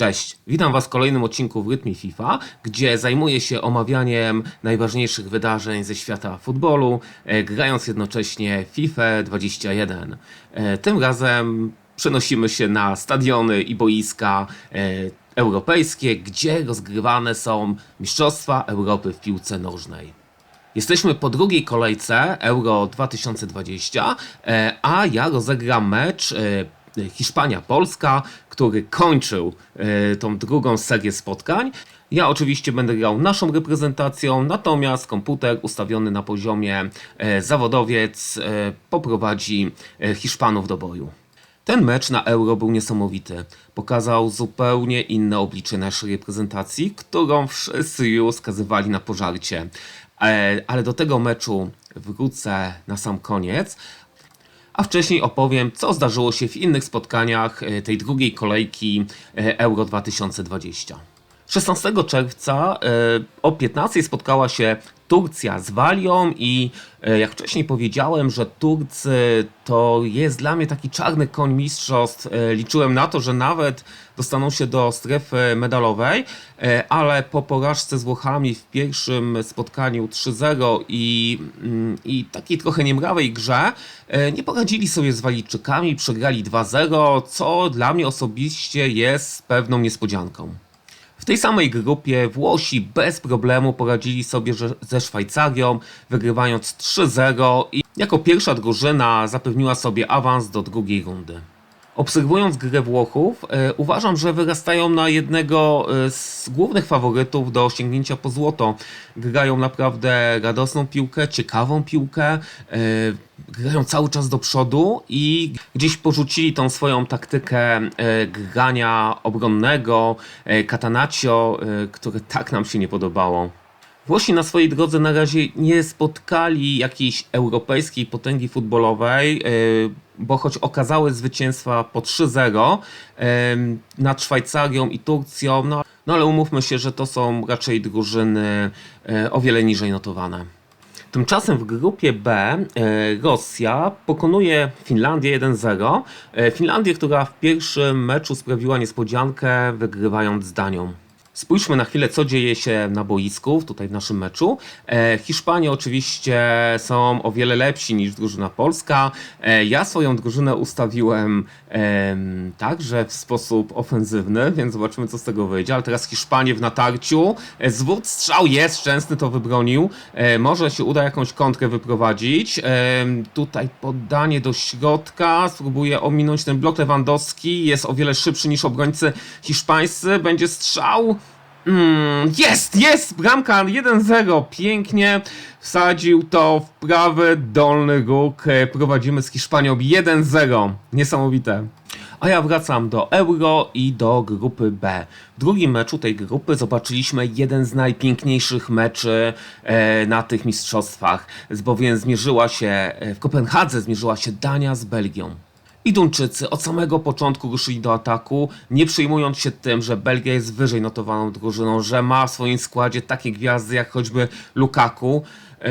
Cześć, witam Was w kolejnym odcinku w Rytmie FIFA, gdzie zajmuję się omawianiem najważniejszych wydarzeń ze świata futbolu, e, grając jednocześnie FIFA 21. E, Tym razem przenosimy się na stadiony i boiska e, europejskie, gdzie rozgrywane są Mistrzostwa Europy w piłce nożnej. Jesteśmy po drugiej kolejce Euro 2020, e, a ja rozegram mecz Hiszpania-Polska, który kończył e, tą drugą serię spotkań. Ja oczywiście będę grał naszą reprezentacją, natomiast komputer ustawiony na poziomie e, zawodowiec poprowadzi Hiszpanów do boju. Ten mecz na Euro był niesamowity. Pokazał zupełnie inne oblicze naszej reprezentacji, którą wszyscy już skazywali na pożarcie. E, Ale do tego meczu wrócę na sam koniec. A wcześniej opowiem, co zdarzyło się w innych spotkaniach e, tej drugiej kolejki e, Euro 2020. 16 czerwca e, o 15 spotkała się Turcja z Walią i e, jak wcześniej powiedziałem, że Turcy to jest dla mnie taki czarny koń mistrzostw, e, liczyłem na to, że nawet dostaną się do strefy medalowej, ale po porażce z Włochami w pierwszym spotkaniu 3-0 i, mm, i takiej trochę niemrawej grze nie poradzili sobie z Walijczykami, przegrali 2-0, co dla mnie osobiście jest pewną niespodzianką. Tej samej grupie Włosi bez problemu poradzili sobie ze Szwajcarią, wygrywając 3-0 i jako pierwsza drużyna zapewniła sobie awans do drugiej rundy. Obserwując grę Włochów, e, uważam, że wyrastają na jednego e, z głównych faworytów do osiągnięcia po złoto. Grają naprawdę radosną piłkę, ciekawą piłkę, e, grają cały czas do przodu i gdzieś porzucili tą swoją taktykę grania obronnego, Catanaccio, e, które tak nam się nie podobało. Włosi na swojej drodze na razie nie spotkali jakiejś europejskiej potęgi futbolowej, bo choć okazały zwycięstwa po 3-0 yy, nad Szwajcarią i Turcją, no, no ale umówmy się, że to są raczej drużyny yy, o wiele niżej notowane. Tymczasem w grupie B e, Rosja pokonuje Finlandię 1-0. E, Finlandię, która w pierwszym meczu sprawiła niespodziankę, wygrywając z Danią. Spójrzmy na chwilę, co dzieje się na boisku, tutaj w naszym meczu. E, Hiszpanie oczywiście są o wiele lepsi niż drużyna polska. E, ja swoją drużynę ustawiłem em, także w sposób ofensywny, więc zobaczymy, co z tego wyjdzie. Ale teraz Hiszpanie w natarciu. E, zwód strzał jest, Szczęsny to wybronił. E, może się uda jakąś kontrę wyprowadzić. E, tutaj podanie do środka. Spróbuje ominąć ten blok Lewandowski. Jest o wiele szybszy niż obrońcy hiszpańscy. Będzie strzał. Mm, jest, jest! Bramka 1-0. Pięknie wsadził to w prawy dolny róg. E, Prowadzimy z Hiszpanią 1-0. Niesamowite. A ja wracam do Euro i do grupy B. W drugim meczu tej grupy zobaczyliśmy jeden z najpiękniejszych meczy e, na tych mistrzostwach, bowiem zmierzyła się e, w Kopenhadze zmierzyła się Dania z Belgią. I Duńczycy od samego początku ruszyli do ataku, nie przejmując się tym, że Belgia jest wyżej notowaną drużyną, że ma w swoim składzie takie gwiazdy jak choćby Lukaku. E,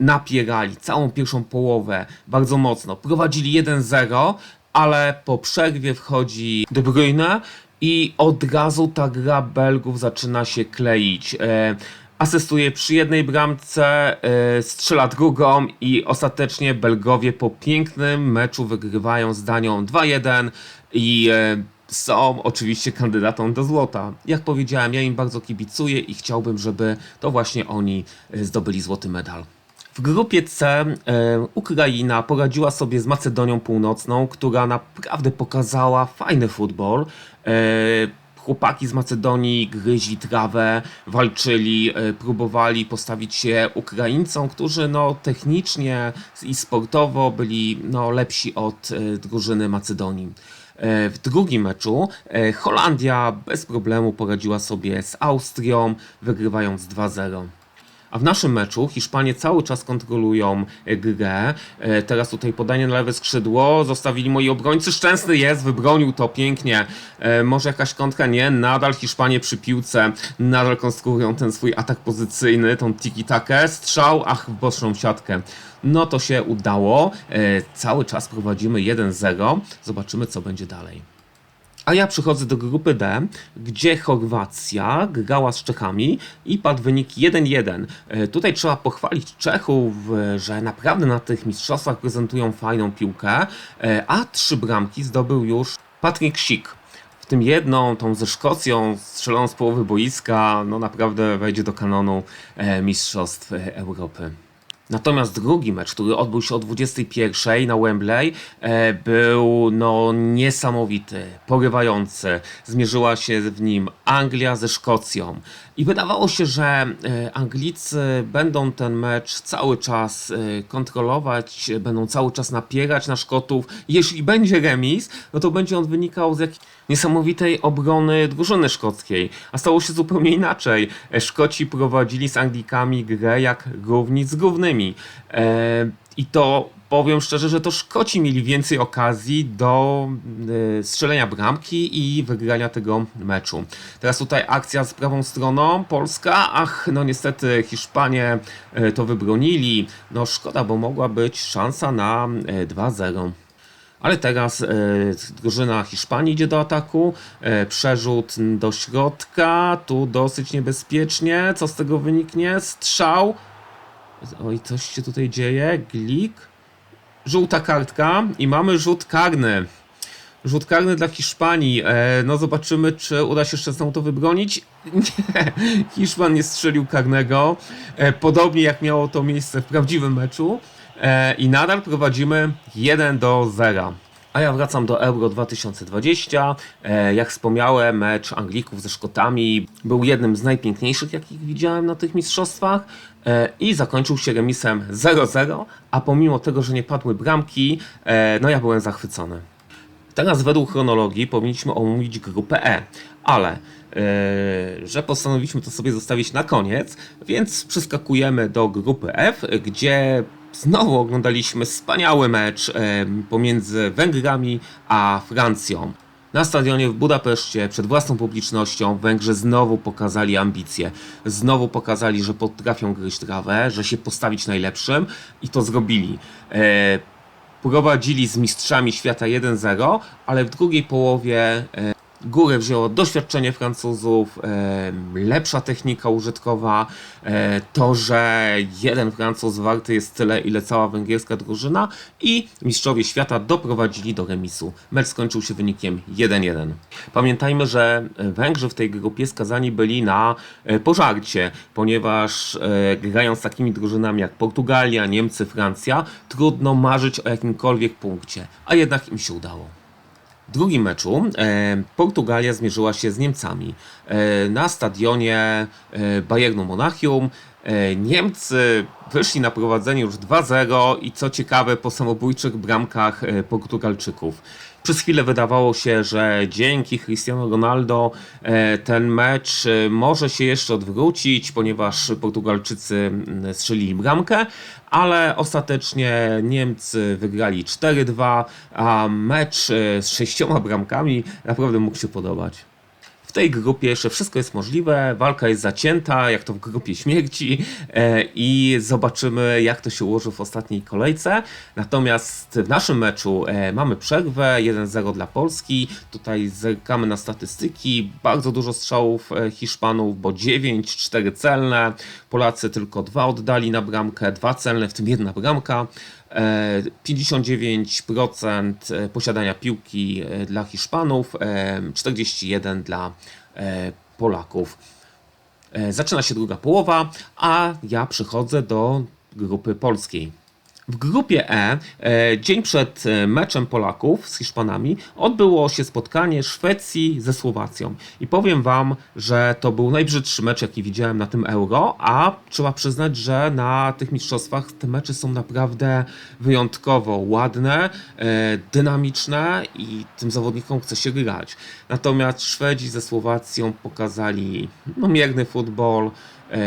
napierali całą pierwszą połowę bardzo mocno. Prowadzili 1-0, ale po przerwie wchodzi De Bruyne i od razu ta gra Belgów zaczyna się kleić. E, asystuje przy jednej bramce, e, strzela drugą i ostatecznie Belgowie po pięknym meczu wygrywają z Danią 2-1 i e, są oczywiście kandydatą do złota. Jak powiedziałem, ja im bardzo kibicuję i chciałbym, żeby to właśnie oni e, zdobyli złoty medal. W grupie C Ukraina poradziła sobie z Macedonią Północną, która naprawdę pokazała fajny futbol. Chłopaki z Macedonii gryźli trawę, walczyli, e, próbowali postawić się Ukraińcom, którzy no, technicznie i sportowo byli no, lepsi od e, drużyny Macedonii. E, W drugim meczu Holandia bez problemu poradziła sobie z Austrią, wygrywając 2-0. A w naszym meczu Hiszpanie cały czas kontrolują e, grę. E, Teraz tutaj podanie na lewe skrzydło. Zostawili moi obrońcy. Szczęsny jest, wybronił to pięknie. E, Może jakaś kontra? Nie. Nadal Hiszpanie przy piłce. Nadal konstruują ten swój atak pozycyjny, tą tiki-takę. Strzał, ach, w boczną siatkę. No to się udało. Cały czas prowadzimy 1-0. Zobaczymy, co będzie dalej. A ja przychodzę do grupy D, gdzie Chorwacja grała z Czechami i padł wynik 1-1. E, Tutaj trzeba pochwalić Czechów, że naprawdę na tych mistrzostwach prezentują fajną piłkę, e, a trzy bramki zdobył już Patryk Sik. W tym jedną, tą ze Szkocją, strzeloną z połowy boiska, no naprawdę wejdzie do kanonu e, Mistrzostw Europy. Natomiast drugi mecz, który odbył się o 21 na Wembley, e, był no niesamowity, porywający. Zmierzyła się w nim Anglia ze Szkocją. I wydawało się, że e, Anglicy będą ten mecz cały czas e, kontrolować, będą cały czas napierać na Szkotów. Jeśli będzie remis, no to będzie on wynikał z jakiejś niesamowitej obrony drużyny szkockiej. A stało się zupełnie inaczej. E, Szkoci prowadzili z Anglikami grę jak równi z równymi. I to powiem szczerze, że to Szkoci mieli więcej okazji do e, strzelenia bramki i wygrania tego meczu. Teraz tutaj akcja z prawą stroną, Polska, ach, no niestety Hiszpanie e, to wybronili. No szkoda, bo mogła być szansa na e, 2-0. Ale teraz drużyna Hiszpanii idzie do ataku. Przerzut do środka. Tu dosyć niebezpiecznie. Co z tego wyniknie? Strzał. Oj, coś się tutaj dzieje. Glik. Żółta kartka i mamy rzut karny. Rzut karny dla Hiszpanii. E, no zobaczymy, czy uda się jeszcze znowu to wybronić. Nie, Hiszpan nie strzelił karnego. E, podobnie jak miało to miejsce w prawdziwym meczu. E, I nadal prowadzimy 1 do 0. A ja wracam do Euro 2020. E, jak wspomniałem, mecz Anglików ze Szkotami był jednym z najpiękniejszych, jakich widziałem na tych mistrzostwach. E, I zakończył się remisem 0-0, a pomimo tego, że nie padły bramki, e, no ja byłem zachwycony. Teraz według chronologii powinniśmy omówić grupę E, ale e, że postanowiliśmy to sobie zostawić na koniec, więc przeskakujemy do grupy F, gdzie znowu oglądaliśmy wspaniały mecz pomiędzy Węgrami a Francją. Na stadionie w Budapeszcie przed własną publicznością Węgrzy znowu pokazali ambicje. Znowu pokazali, że potrafią gryźć trawę, że się postawić najlepszym i to zrobili. E, prowadzili z mistrzami świata 1-0, ale w drugiej połowie e, górę wzięło doświadczenie Francuzów, e, lepsza technika użytkowa, e, to, że jeden Francuz warty jest tyle, ile cała węgierska drużyna i mistrzowie świata doprowadzili do remisu. Mecz skończył się wynikiem 1-1. Pamiętajmy, że Węgrzy w tej grupie skazani byli na e, pożarcie, ponieważ e, grając z takimi drużynami jak Portugalia, Niemcy, Francja, trudno marzyć o jakimkolwiek punkcie, a jednak im się udało. W drugim meczu e, Portugalia zmierzyła się z Niemcami e, na stadionie e, Bayernu Monachium. E, Niemcy wyszli na prowadzenie już 2-0 i co ciekawe po samobójczych bramkach e, Portugalczyków. Przez chwilę wydawało się, że dzięki Cristiano Ronaldo e, ten mecz e, może się jeszcze odwrócić, ponieważ Portugalczycy mm, strzelili bramkę, ale ostatecznie Niemcy wygrali 4-2, a mecz e, z sześcioma bramkami naprawdę mógł się podobać. W tej grupie jeszcze wszystko jest możliwe, walka jest zacięta, jak to w grupie śmierci e, i zobaczymy jak to się ułoży w ostatniej kolejce. Natomiast w naszym meczu e, mamy przerwę, 1-0 dla Polski, tutaj zerkamy na statystyki, bardzo dużo strzałów e, Hiszpanów, bo 9, 4 celne, Polacy tylko 2 oddali na bramkę, 2 celne, w tym jedna bramka. E, 59% posiadania piłki e, dla Hiszpanów, e, 41% dla e, Polaków. E, Zaczyna się druga połowa, a ja przychodzę do grupy polskiej. W grupie E, e, dzień przed e, meczem Polaków z Hiszpanami, odbyło się spotkanie Szwecji ze Słowacją. I powiem Wam, że to był najbrzydszy mecz, jaki widziałem na tym Euro, a trzeba przyznać, że na tych mistrzostwach te mecze są naprawdę wyjątkowo ładne, e, dynamiczne i tym zawodnikom chce się grać. Natomiast Szwedzi ze Słowacją pokazali no, mierny futbol,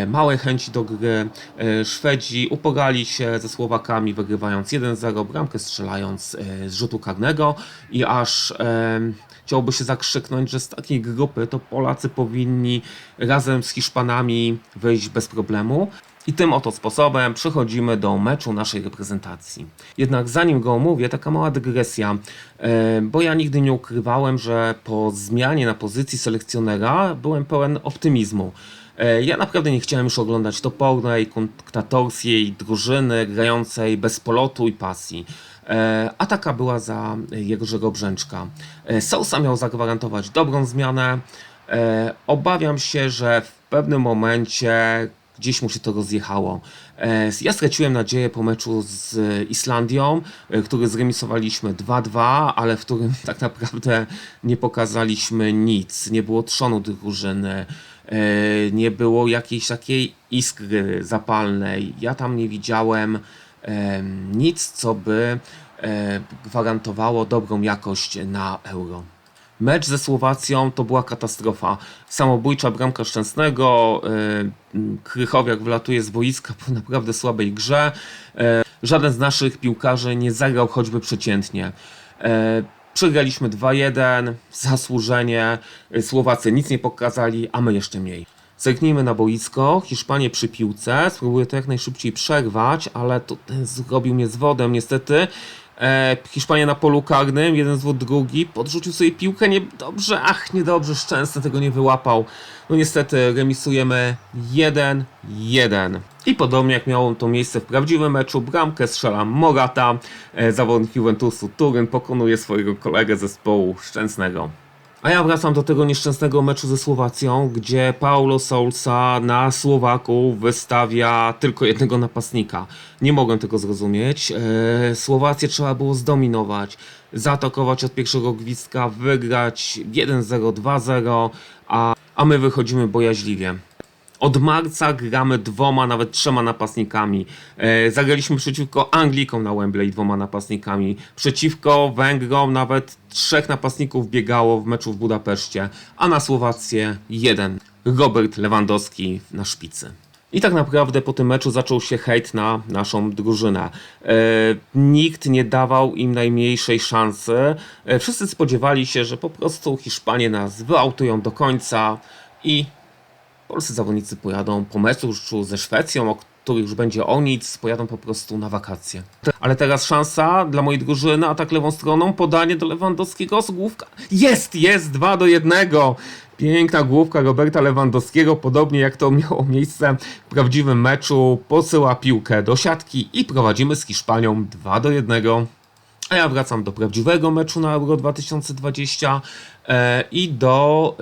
małe chęci do gry. E, Szwedzi upogali się ze Słowakami, wygrywając 1-0, bramkę strzelając e, z rzutu karnego i aż e, chciałoby się zakrzyknąć, że z takiej grupy to Polacy powinni razem z Hiszpanami wyjść bez problemu. I tym oto sposobem przechodzimy do meczu naszej reprezentacji. Jednak zanim go omówię, taka mała dygresja, e, bo ja nigdy nie ukrywałem, że po zmianie na pozycji selekcjonera byłem pełen optymizmu. E, Ja naprawdę nie chciałem już oglądać topornej, konktatorskiej drużyny grającej bez polotu i pasji. E, A taka była za Jerzego Brzęczka. E, Sousa miał zagwarantować dobrą zmianę. Obawiam się, że w pewnym momencie gdzieś mu się to rozjechało. Ja straciłem nadzieję po meczu z Islandią, który zremisowaliśmy 2-2, ale w którym tak naprawdę nie pokazaliśmy nic. Nie było trzonu drużyny, nie było jakiejś takiej iskry zapalnej. Ja tam nie widziałem em, nic, co by e, gwarantowało dobrą jakość na euro. Mecz ze Słowacją to była katastrofa. Samobójcza bramka Szczęsnego, e, Krychowiak wylatuje z boiska po naprawdę słabej grze. E, żaden z naszych piłkarzy nie zagrał choćby przeciętnie. Przegraliśmy 2-1, zasłużenie. E, Słowacy nic nie pokazali, a my jeszcze mniej. Zerknijmy na boisko. Hiszpanie przy piłce. Spróbuję to jak najszybciej przerwać, ale to ten zrobił mnie z wodem niestety. E, Hiszpanie na polu karnym, jeden zwód drugi, podrzucił sobie piłkę, niedobrze, ach, niedobrze, Szczęsny tego nie wyłapał. No niestety remisujemy 1-1. I podobnie jak miało to miejsce w prawdziwym meczu, bramkę strzela Morata, e, zawodnik Juventusu Turyn pokonuje swojego kolegę zespołu Szczęsnego. A ja wracam do tego nieszczęsnego meczu ze Słowacją, gdzie Paulo Sousa na Słowaków wystawia tylko jednego napastnika. Nie mogłem tego zrozumieć. Eee, Słowację trzeba było zdominować, zaatakować od pierwszego gwizdka, wygrać 1-0, 2-0, a, a my wychodzimy bojaźliwie. Od marca gramy dwoma, nawet trzema napastnikami. E, zagraliśmy przeciwko Anglikom na Wembley dwoma napastnikami. Przeciwko Węgrom nawet trzech napastników biegało w meczu w Budapeszcie, a na Słowację jeden. Robert Lewandowski na szpicy. I tak naprawdę po tym meczu zaczął się hejt na naszą drużynę. E, nikt nie dawał im najmniejszej szansy. E, wszyscy spodziewali się, że po prostu Hiszpanie nas wyautują do końca i Polscy zawodnicy pojadą po meczu ze Szwecją, o których już będzie o nic, pojadą po prostu na wakacje. Ale teraz szansa dla mojej drużyny, atak lewą stroną, podanie do Lewandowskiego z główka. Jest, jest, 2 do 1. Piękna główka Roberta Lewandowskiego, podobnie jak to miało miejsce w prawdziwym meczu, posyła piłkę do siatki i prowadzimy z Hiszpanią 2 do 1. A ja wracam do prawdziwego meczu na Euro 2020 e, i do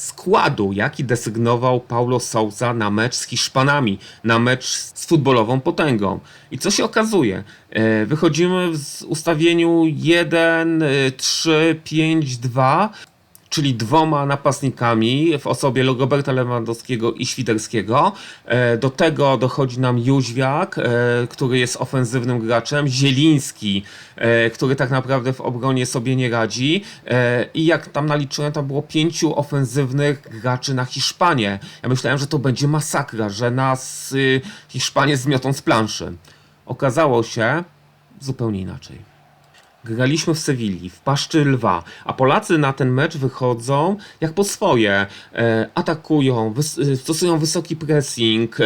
składu, jaki desygnował Paulo Sousa na mecz z Hiszpanami, na mecz z futbolową potęgą. I co się okazuje? E, wychodzimy w ustawieniu 1, 3, 5, 2 czyli dwoma napastnikami w osobie Roberta Lewandowskiego i Świderskiego. E, Do tego dochodzi nam Jóźwiak, e, który jest ofensywnym graczem, Zieliński, e, który tak naprawdę w obronie sobie nie radzi i jak tam naliczyłem, tam było pięciu ofensywnych graczy na Hiszpanię. Ja myślałem, że to będzie masakra, że nas y, Hiszpanie zmiotą z planszy. Okazało się zupełnie inaczej. Graliśmy w Sewilli, w paszczy lwa, a Polacy na ten mecz wychodzą jak po swoje. E, atakują, wys- e, stosują wysoki pressing, e,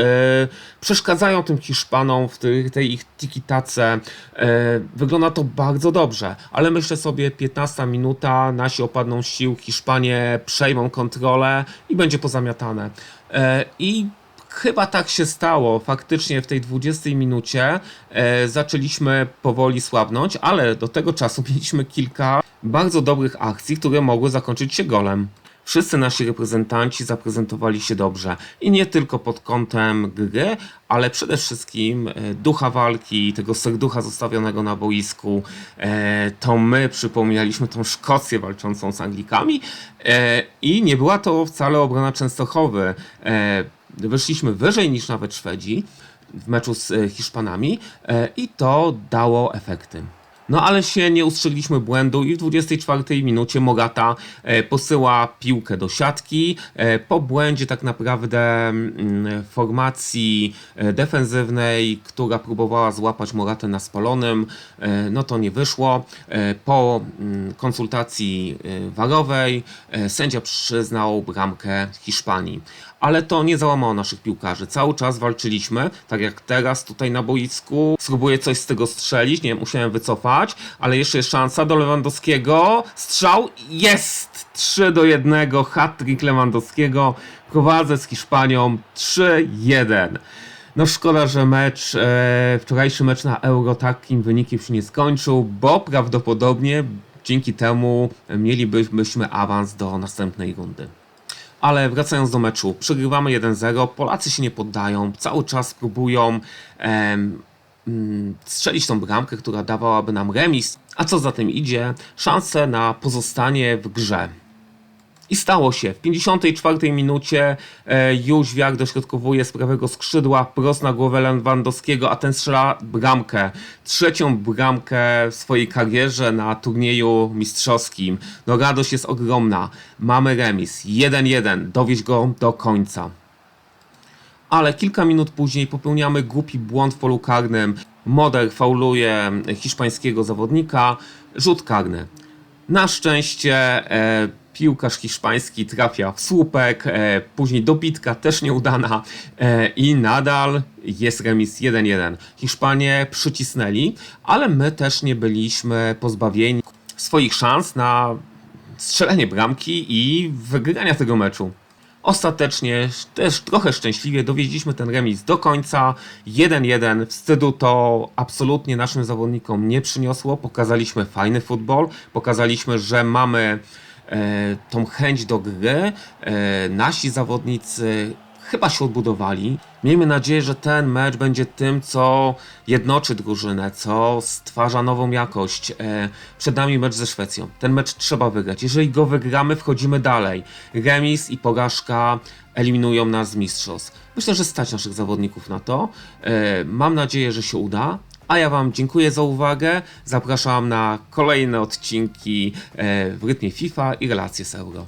przeszkadzają tym Hiszpanom w tej, tej ich tiki-tace. E, wygląda to bardzo dobrze, ale myślę sobie 15 minuta, nasi opadną sił, Hiszpanie przejmą kontrolę i będzie pozamiatane. E, I Chyba tak się stało. Faktycznie w tej 20 minucie e, zaczęliśmy powoli słabnąć, ale do tego czasu mieliśmy kilka bardzo dobrych akcji, które mogły zakończyć się golem. Wszyscy nasi reprezentanci zaprezentowali się dobrze i nie tylko pod kątem gry, ale przede wszystkim e, ducha walki, tego serducha zostawionego na boisku. E, to my przypomnieliśmy tą Szkocję walczącą z Anglikami e, i nie była to wcale obrona Częstochowy. Wyszliśmy wyżej niż nawet Szwedzi w meczu z e, Hiszpanami e, i to dało efekty. No ale się nie ustrzegliśmy błędu i w 24 minucie Mogata e, posyła piłkę do siatki. Po błędzie tak naprawdę mm, formacji defensywnej, która próbowała złapać Moratę na spalonym, no to nie wyszło. Po mm, konsultacji warowej sędzia przyznał bramkę Hiszpanii. Ale to nie załamało naszych piłkarzy. Cały czas walczyliśmy, tak jak teraz tutaj na boisku. Spróbuję coś z tego strzelić, nie musiałem wycofać, ale jeszcze jest szansa do Lewandowskiego. Strzał jest! 3 do 1, hat-trick Lewandowskiego. Prowadzę z Hiszpanią 3-1. No szkoda, że mecz, e, wczorajszy mecz na Euro takim wynikiem się nie skończył, bo prawdopodobnie dzięki temu mielibyśmy awans do następnej rundy. Ale wracając do meczu, przegrywamy 1-0, Polacy się nie poddają, cały czas próbują em, mm, strzelić tą bramkę, która dawałaby nam remis, a co za tym idzie, szansę na pozostanie w grze. I stało się. W 54 minucie e, już Wiak dośrodkowuje z prawego skrzydła prost na głowę Lewandowskiego, a ten strzela bramkę. Trzecią bramkę w swojej karierze na turnieju mistrzowskim. No radość jest ogromna. Mamy remis. 1-1. Dowieź go do końca. Ale kilka minut później popełniamy głupi błąd w polu karnym. Moder fauluje hiszpańskiego zawodnika. Rzut karny. Na szczęście e, piłkarz hiszpański trafia w słupek, e, później dobitka też nieudana e, i nadal jest remis 1-1. Hiszpanie przycisnęli, ale my też nie byliśmy pozbawieni swoich szans na strzelenie bramki i wygrania tego meczu. Ostatecznie też trochę szczęśliwie dowieźliśmy ten remis do końca. 1-1. Wstydu to absolutnie naszym zawodnikom nie przyniosło. Pokazaliśmy fajny futbol, pokazaliśmy, że mamy tą chęć do gry. E, nasi zawodnicy chyba się odbudowali. Miejmy nadzieję, że ten mecz będzie tym, co jednoczy drużynę, co stwarza nową jakość. E, przed nami mecz ze Szwecją. Ten mecz trzeba wygrać. Jeżeli go wygramy, wchodzimy dalej. Remis i porażka eliminują nas z mistrzostw. Myślę, że stać naszych zawodników na to. E, mam nadzieję, że się uda. A ja Wam dziękuję za uwagę. Zapraszam na kolejne odcinki e, w rytmie FIFA i relacje z Euro.